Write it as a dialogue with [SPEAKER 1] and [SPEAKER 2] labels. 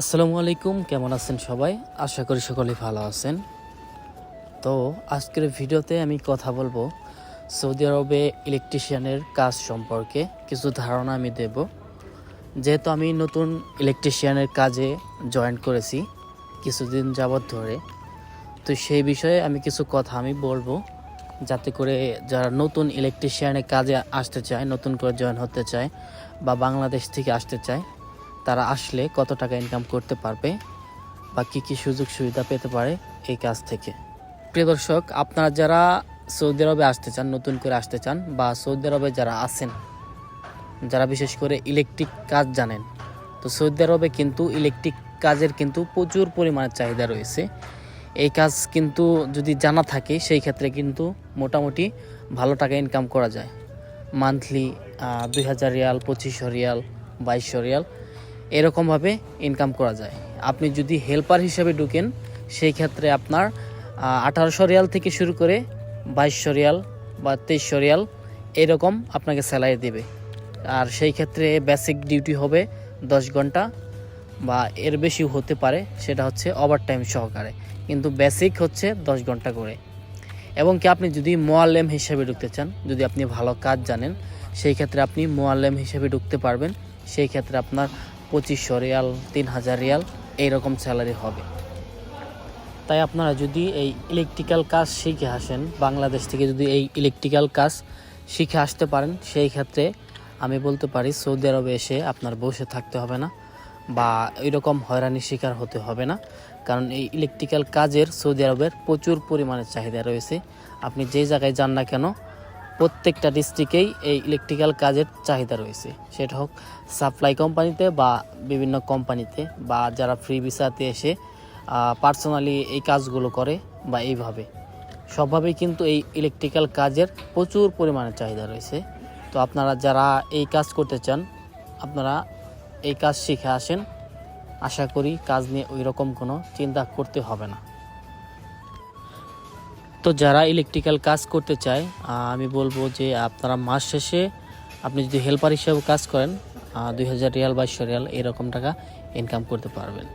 [SPEAKER 1] আসসালামু আলাইকুম, কেমন আছেন সবাই? আশা করি সকলেই ভালো আছেন। তো আজকের ভিডিওতে আমি কথা বলব সৌদি আরবে ইলেকট্রিশিয়ানের কাজ সম্পর্কে। কিছু ধারণা আমি দেব। যেহেতু আমি নতুন ইলেকট্রিশিয়ানের কাজে জয়েন করেছি কিছুদিন যাবৎ ধরে, তো সেই বিষয়ে আমি কিছু কথা আমি বলব। যাতে করে যারা নতুন ইলেকট্রিশিয়ানের কাজে আসতে চায়, নতুন করে জয়েন হতে চায় বা বাংলাদেশ থেকে আসতে চায় তারা আসলে কত টাকা ইনকাম করতে পারবে বা কী কী সুযোগ সুবিধা পেতে পারে এই কাজ থেকে। প্রিয় দর্শক, আপনারা যারা সৌদি আরবে আসতে চান, নতুন করে আসতে চান বা সৌদি আরবে যারা আছেন, যারা বিশেষ করে ইলেকট্রিক কাজ জানেন, তো সৌদি আরবে কিন্তু ইলেকট্রিক কাজের কিন্তু প্রচুর পরিমাণে চাহিদা রয়েছে। এই কাজ কিন্তু যদি জানা থাকে, সেই ক্ষেত্রে কিন্তু মোটামুটি ভালো টাকা ইনকাম করা যায়। মান্থলি দুই হাজার রিয়াল, পঁচিশশো রিয়াল, বাইশশো রিয়াল এরকমভাবে ইনকাম করা যায়। আপনি যদি হেল্পার হিসেবে ঢুকেন, সেই ক্ষেত্রে আপনার আঠারোশো রিয়াল থেকে শুরু করে বাইশশো রিয়াল বা তেইশশো রিয়াল এরকম আপনাকে স্যালারি দেবে। আর সেই ক্ষেত্রে বেসিক ডিউটি হবে দশ ঘণ্টা বা এর বেশিও হতে পারে, সেটা হচ্ছে ওভার টাইম সহকারে। কিন্তু বেসিক হচ্ছে দশ ঘণ্টা করে। এবং কি আপনি যদি মোয়াল্লেম হিসেবে ঢুকতে চান, যদি আপনি ভালো কাজ জানেন, সেই ক্ষেত্রে আপনি মোয়াল্লেম হিসেবে ঢুকতে পারবেন। সেই ক্ষেত্রে আপনার পঁচিশশো রিয়াল, তিন হাজার রিয়াল, এইরকম স্যালারি হবে। তাই আপনারা যদি এই ইলেকট্রিক্যাল কাজ শিখে আসেন, বাংলাদেশ থেকে যদি এই ইলেকট্রিক্যাল কাজ শিখে আসতে পারেন, সেই ক্ষেত্রে আমি বলতে পারি সৌদি আরবে এসে আপনার বসে থাকতে হবে না বা এরকম হয়রানির শিকার হতে হবে না। কারণ এই ইলেকট্রিক্যাল কাজের সৌদি আরবের প্রচুর পরিমাণে চাহিদা রয়েছে। আপনি যে জায়গায় যান না কেন প্রত্যেকটা ডিস্ট্রিক্টেই এই ইলেকট্রিক্যাল কাজের চাহিদা রয়েছে। সেটা হোক সাপ্লাই কোম্পানিতে বা বিভিন্ন কোম্পানিতে বা যারা ফ্রি ভিসাতে এসে পার্সোনালি এই কাজগুলো করে বা এইভাবে। সবভাবেই কিন্তু এই ইলেকট্রিক্যাল কাজের প্রচুর পরিমাণে চাহিদা রয়েছে। তো আপনারা যারা এই কাজ করতে চান, আপনারা এই কাজ শিখে আসেন। আশা করি কাজ নিয়ে ওই রকম কোনো চিন্তা করতে হবে না। তো যারা ইলেকট্রিক্যাল কাজ করতে চায় আমি বলব যে আপনারা মাস শেষে আপনি যদি হেল্পার হিসেবে কাজ করেন দুই হাজার রিয়াল, বাইশশো রিয়াল এরকম টাকা ইনকাম করতে পারবেন।